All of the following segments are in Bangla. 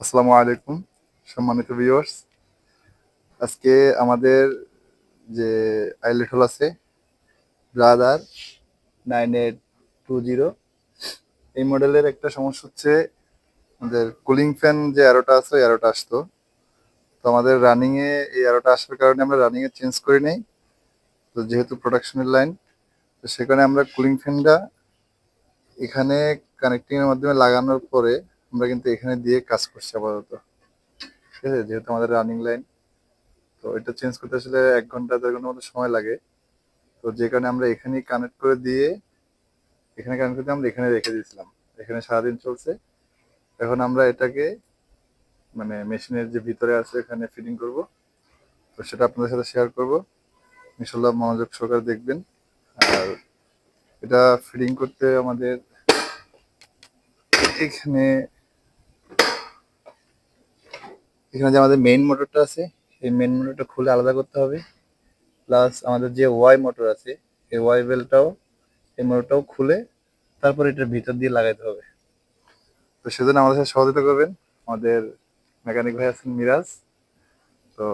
আসসালামু আলাইকুম, সম্মানিত ভিউয়ার্স আজকে আমাদের যে আইলেট হল আছে Brother nine eight two zero এই মডেলের একটা সমস্যা হচ্ছে, আমাদের কুলিং ফ্যান যে অ্যারোটা আছে, ওই অ্যারোটা আসতো। তো আমাদের রানিংয়ে এই অ্যারোটা আসার কারণে আমরা রানিংয়ে চেঞ্জ করে নেই। তো যেহেতু প্রোডাকশনের লাইন তো সেখানে আমরা কুলিং ফ্যানটা এখানে কানেক্টিংয়ের মাধ্যমে লাগানোর পরে আমরা কিন্তু এখানে দিয়ে কাজ করছি আপাতত। ঠিক আছে? যেহেতু আমাদের রানিং লাইন তো এটা চেঞ্জ করতে আসলে এক ঘণ্টা, দেড় ঘণ্টার মতো সময় লাগে। তো যে কারণে আমরা এখানেই কানেক্ট করে দিয়ে, এখানে কানেক্ট করে আমরা এখানে রেখে দিয়েছিলাম। এখানে সারাদিন চলছে। এখন আমরা এটাকে মানে মেশিনের যে ভিতরে আছে, এখানে ফিটিং করব। তো সেটা আপনাদের সাথে শেয়ার করব। ইনশাল্লাহ মনোযোগ সহকারে দেখবেন। আর এটা ফিটিং করতে আমাদের এখানে এখানে যে আমাদের মেইন মোটরটা আছে এই মেইন মোটরটা খুলে আলাদা করতে হবে। প্লাস আমাদের যে ওয়াই মোটর আছে, এই ওয়াই বেলটাও এই মোটরটাও খুলে তারপর এটার ভিতর দিয়ে লাগাইতে হবে। তো সেজন্য আমাদের সাথে সহযোগিতা করবেন। আমাদের মেকানিক ভাই আছেন মিরাজ। তো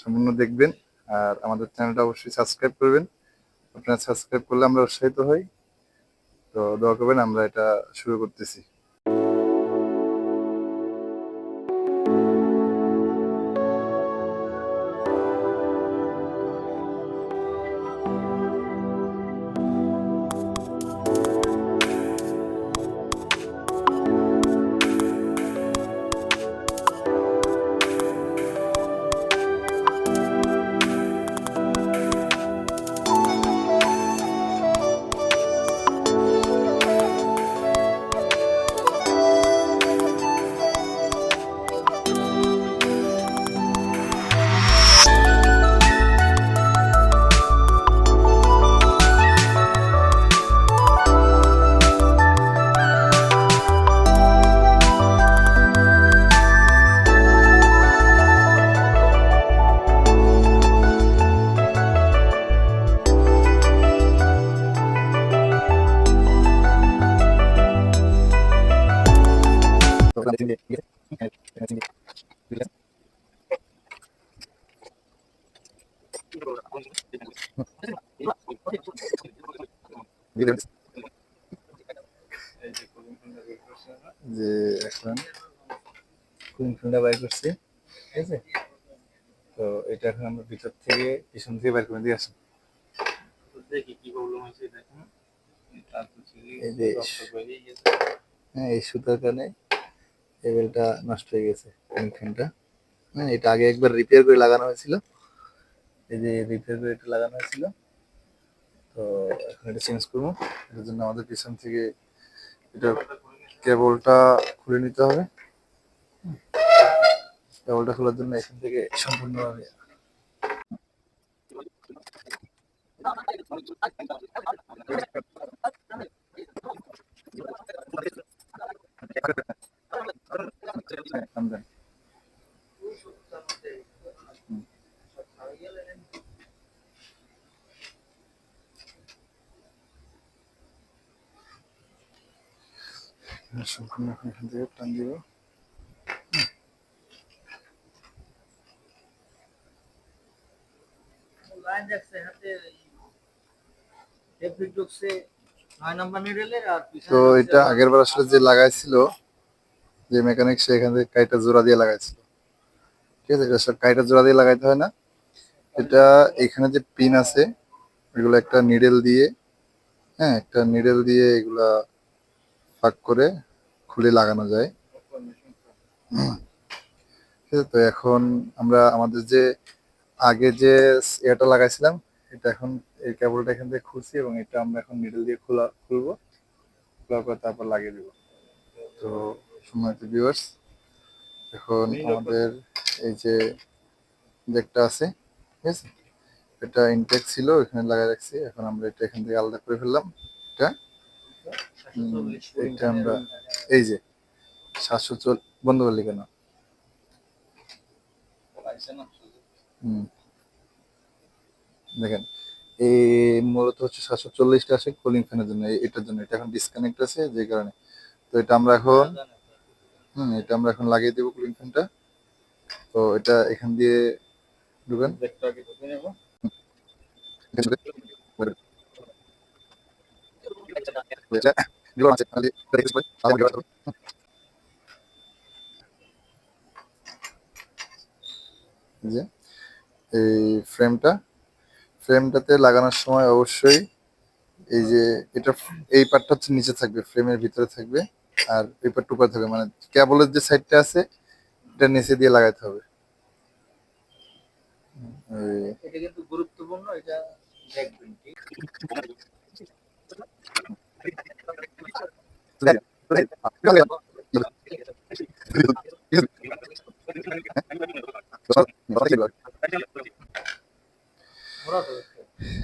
সম্পূর্ণ দেখবেন আর আমাদের চ্যানেলটা অবশ্যই সাবস্ক্রাইব করবেন। আপনারা সাবস্ক্রাইব করলে আমরা উৎসাহিত হই। তো দোয়া করবেন, আমরা এটা শুরু করতেছি। যে এখন কুলিং ফ্যানটা বাইর করছি ঠিক আছে? তো এটা এখন আমরা ভিতর থেকে পিছন থেকে বাইর করে দিয়ে আসি দেখি কি প্রবলেম হয়েছে দেখুন তারপর এই যে হ্যাঁ এই সুতার কারণে বেলটা নষ্ট হয়ে গেছে কুলিং ফ্যানটা হ্যাঁ এটা আগে একবার রিপেয়ার করে লাগানো হয়েছিল। এই যে রিপেয়ার করে এটা লাগানো হয়েছিল। তো এখন এটা চেঞ্জ করব। এটার জন্য আমাদের পিছন থেকে এটা কেবলটা খুলে নিতে হবে। কেবলটা খোলার জন্য এখান থেকে সম্পূর্ণভাবে আমদানি সম্পূর্ণ এখন এখান থেকে টান দিব তো এটা আগের বার আসলে যে লাগাইছিল, যে মেকানিক সে এখান থেকে কাইটা জোড়া দিয়ে লাগাইছিল। ঠিক আছে, এটা কাইটা জোড়া দিয়ে লাগাইতে হয় না। এটা এখানে যে পিন আছে এগুলো একটা নিডেল দিয়ে হ্যাঁ একটা নিডেল দিয়ে এগুলা ফাঁক করে খুলে লাগানো যায়। তো এখন আমরা আমাদের যে আগে যে এটা লাগাইছিলাম এটা এখন এই কেবলটা এখান থেকে খুলছি এবং এটা আমরা এখন মিডল দিয়ে খোলা খুলবো। খোলার পর তারপর লাগিয়ে দিব। তো সম্মানিত ভিউয়ার্স এখন আমাদের এই যে জ্যাকটা আছে ঠিক আছে? এটা ইনটেক ছিল এখানে লাগাই রাখছি। এখন আমরা এটা এখান থেকে আলাদা করে ফেললাম। এটা এটা আমরা এই যে সাতশো চল বন্ধ করলি কেন? দেখেন এই মূলত হচ্ছে সাতশো চল্লিশটা আছে কুলিং ফ্যানের জন্য এটার জন্য। এটা এখন ডিসকানেক্ট আছে যে কারণে। তো এটা আমরা এখন হুম এটা আমরা এখন লাগিয়ে দেবো কুলিং ফ্যানটা তো এটা এখান দিয়ে ঢুকেন। এই ফ্রেমটা ফ্রেমটাতে লাগানোর সময় অবশ্যই এই যে এটা, এই পার্টটা হচ্ছে নিচে থাকবে ফ্রেমের ভিতরে থাকবে, আর এই পার্ট উপরে থাকবে। মানে কেবলের যে সাইডটা আছে, এটা নিচে দিয়ে লাগাতে হবে। এটা কিন্তু গুরুত্বপূর্ণ, এটা দেখবেন, ঠিক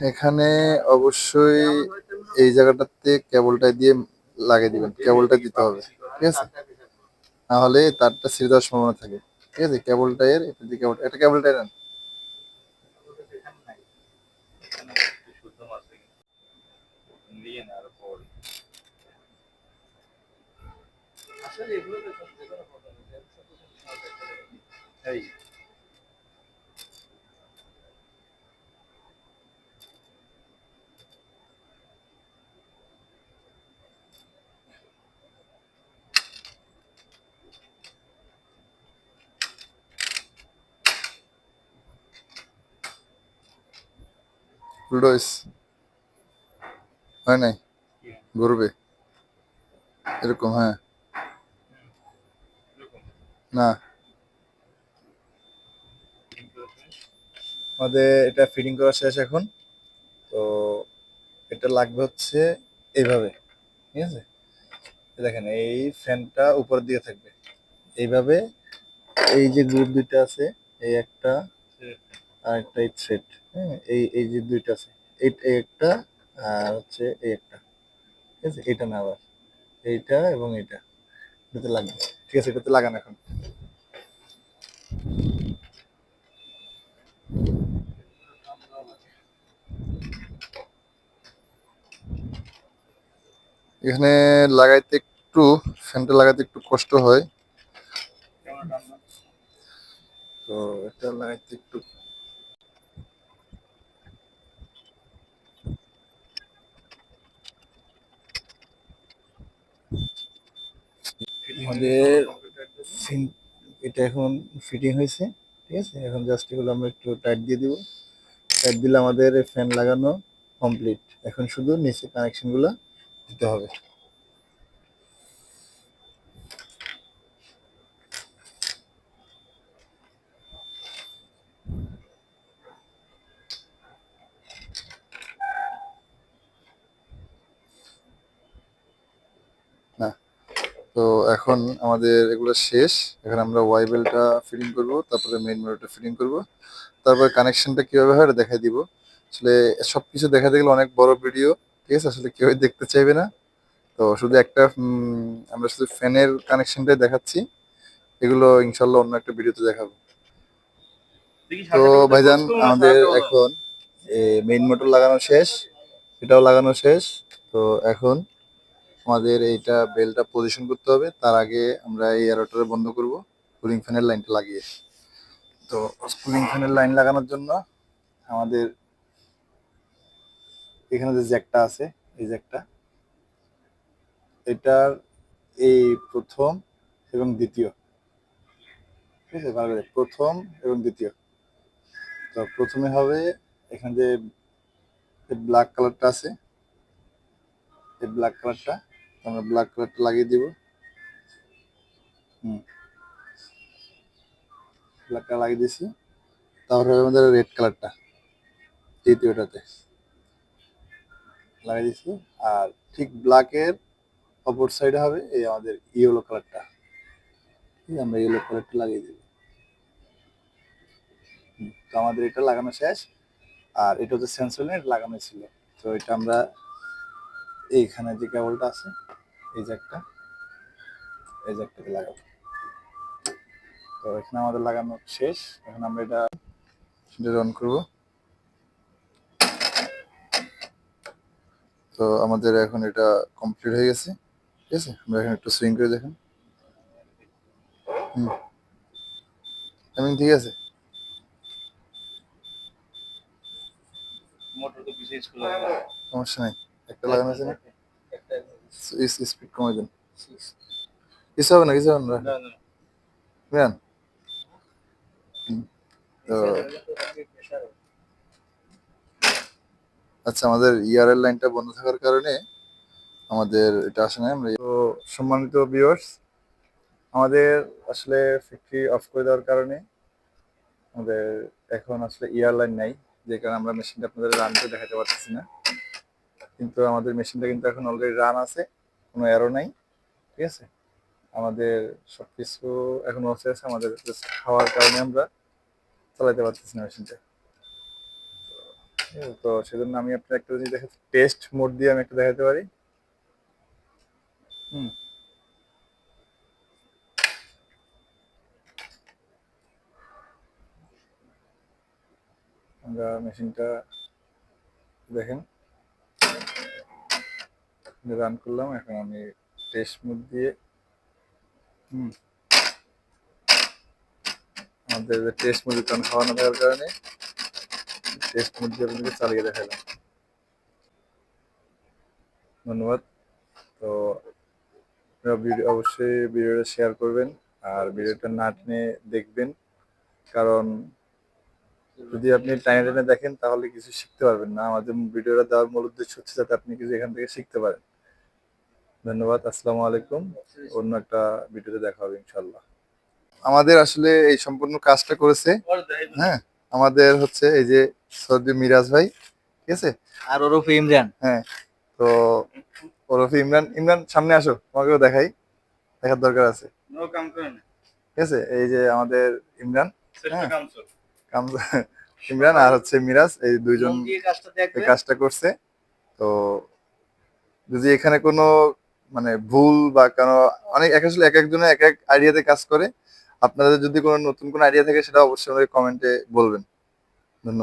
এখানে অবশ্যই এই জায়গাটাতে কেবলটা দিয়ে লাগিয়ে দিবেন, কেবলটা দিতে হবে, ঠিক আছে? নাহলে তারটা ছিঁড়ে দেওয়ার সম্ভাবনা থাকে, ঠিক আছে? কেবলটা এর কেবল এটা কেবলটা এর শুদ্ধ মাছ নিয়ে নেওয়ার পর আসলে এগুলো দেখুন যে কোনো প্রবলেম নেই এই উল্টো হয় নাই? ঘুরবে? এরকম হ্যাঁ। না। আমাদের এটা ফিটিং করা শেষ এখন। তো এটা লাগবে হচ্ছে এইভাবে, ঠিক আছে? দেখেন, এই ফ্যানটা উপর দিয়ে থাকবে। এইভাবে এই যে গ্রুপ দুইটা আছে, এই একটা আর একটা এই হ্যাঁ? এই এই যে দুইটা আছে, এই একটা আর হচ্ছে এই একটা, ঠিক আছে? এটা না আবার, এইটা এবং এটা এটাতে লাগবে। ঠিক আছে, এটাতে লাগান এখন। এখানে লাগাইতে একটু, ফ্যানটা লাগাইতে একটু কষ্ট হয়। তো এটা লাগাইতে একটু আমাদের এটা এখন ফিটিং হয়েছে, ঠিক আছে? এখন জাস্ট এগুলো আমরা একটু টাইট দিয়ে দিব। টাইট দিলে আমাদের ফ্যান লাগানো কমপ্লিট এখন শুধু নিচে কানেকশনগুলা দিতে হবে না তো এখন আমাদের এগুলো শেষ। এখন আমরা ওয়াই বেলটা ফিটিং করব তারপরে মেইন মোটরটা ফিটিং করব। তারপরে কানেকশনটা কীভাবে হয় এটা দেখাই দিব। আসলে সবকিছু দেখাতে গেলে অনেক বড় ভিডিও ঠিক আছে? আসলে কেউই দেখতে চাইবে না। তো শুধু একটা আমরা শুধু ফ্যানের কানেকশনটাই দেখাচ্ছি। এগুলো ইনশাল্লাহ অন্য একটা ভিডিওতে দেখাবো। তো ভাইজান আমাদের এখন মেইন মোটর লাগানো শেষ এটাও লাগানো শেষ। তো এখন আমাদের এইটা বেলটা পজিশন করতে হবে। তার আগে আমরা এই এয়ারোটারে বন্ধ করব। কুলিং ফ্যানের লাইনটা লাগিয়ে। তো কুলিং ফ্যানের লাইন লাগানোর জন্য আমাদের এখানে যে জ্যাকটা আছে, এই জ্যাকটা এটার এই প্রথম এবং দ্বিতীয়। ঠিক আছে, ভালো প্রথম এবং দ্বিতীয়। তো প্রথমে হবে এখানে যে ব্ল্যাক কালারটা আছে, এই ব্ল্যাক কালারটা আমরা ব্ল্যাক কালারটা লাগিয়ে দিব। হুম। ব্ল্যাক কালার লাগিয়ে দিয়েছি। তারপরে আমাদের রেড কালারটা তৃতীয়টাতে লাগিয়ে দিয়েছি। আর ঠিক ব্ল্যাকের অপর সাইডে হবে এই আমাদের ইয়েলো কালারটা আমরা ইয়েলো কালারটা লাগিয়ে দিব। তো আমাদের এটা লাগানো শেষ। আর এটা হচ্ছে সেন্সর লাগানো ছিল। তো এটা আমরা এইখানে যে কেবলটা আছে এই জ্যাকটা এই জ্যাকটাকে লাগাবো। তো এখানে আমাদের লাগানো শেষ। এখন আমরা এটা এটা অন করব। তো আমাদের এখন এটা কমপ্লিট হয়ে গেছে। ঠিক আছে? আমরা এখন একটু সুইং করে দেখেন। হুম। টাইমিং ঠিক আছে? মোটর তো বিশেষ সমস্যা নাই। একটা লাগানো আছে না? একটা স্পিড কমে দেন কিছু হবে না কিছু হবে না বুঝলেন তো আচ্ছা আমাদের ইয়ারের লাইনটা বন্ধ থাকার কারণে আমাদের এটা আসে না আমরা তো সম্মানিত ভিউয়ার্স আমাদের আসলে ফ্যাক্টরি অফ করে দেওয়ার কারণে আমাদের এখন আসলে ইয়ার লাইন নাই যে কারণে আমরা মেশিনটা আপনাদের রান করে দেখাতে পারতেছি না। কিন্তু আমাদের মেশিনটা কিন্তু এখন অলরেডি রান আছে, কোনো এরো নাই, ঠিক আছে? আমাদের সব কিছু এখন বসে আছে আমাদের খাওয়ার কারণে আমরা চালাতে পারতেছি না মেশিনটা। তো সেজন্য আমি আপনার একটা জিনিস দেখাচ্ছি টেস্ট মোড দিয়ে আমি একটা দেখাতে পারি। হুম। আমরা মেশিনটা দেখেন। রান করলাম, এখন আমি টেস্ট মোড দিয়ে, হুম, আমাদের টেস্ট মোড কারণ খাওয়ানো থাকার কারণে টেস্ট মোড দিয়ে আপনাদেরকে চালিয়ে দেখালাম। ধন্যবাদ। তো ভিডিও অবশ্যই ভিডিওটা শেয়ার করবেন আর ভিডিওটা না টেনে দেখবেন, কারণ যদি আপনি টাইম টাইনে দেখেন তাহলে কিছু শিখতে পারবেন না। আমাদের ভিডিওটা দেওয়ার মূল উদ্দেশ্য হচ্ছে যাতে আপনি কিছু এখান থেকে শিখতে পারেন। ধন্যবাদ আসসালামু আলাইকুম। অন্য একটা ভিডিওতে দেখা হবে ইনশাল্লাহ আমাদের আসলে এই সম্পূর্ণ কাজটা করেছে। হ্যাঁ? আমাদের হচ্ছে এই যে সর্দি মিরাজ ভাই ঠিক আছে? আর ওরফে ইমরান। হ্যাঁ তো ওরফে ইমরান ইমরান সামনে আসো তোমাকেও দেখাই দেখার দরকার আছে। নো কাম করেন ঠিক আছে? এই যে আমাদের ইমরান হ্যাঁ। ইমরান আর হচ্ছে মিরাজ এই দুইজন কাজটা করছে। তো যদি এখানে কোনো মানে ভুল বা কেন, অনেক এক আসলে এক একজনে এক এক আইডিয়াতে কাজ করে। আপনাদের যদি কোনো নতুন কোনো আইডিয়া থাকে সেটা অবশ্যই আমাদের কমেন্টে বলবেন। ধন্যবাদ।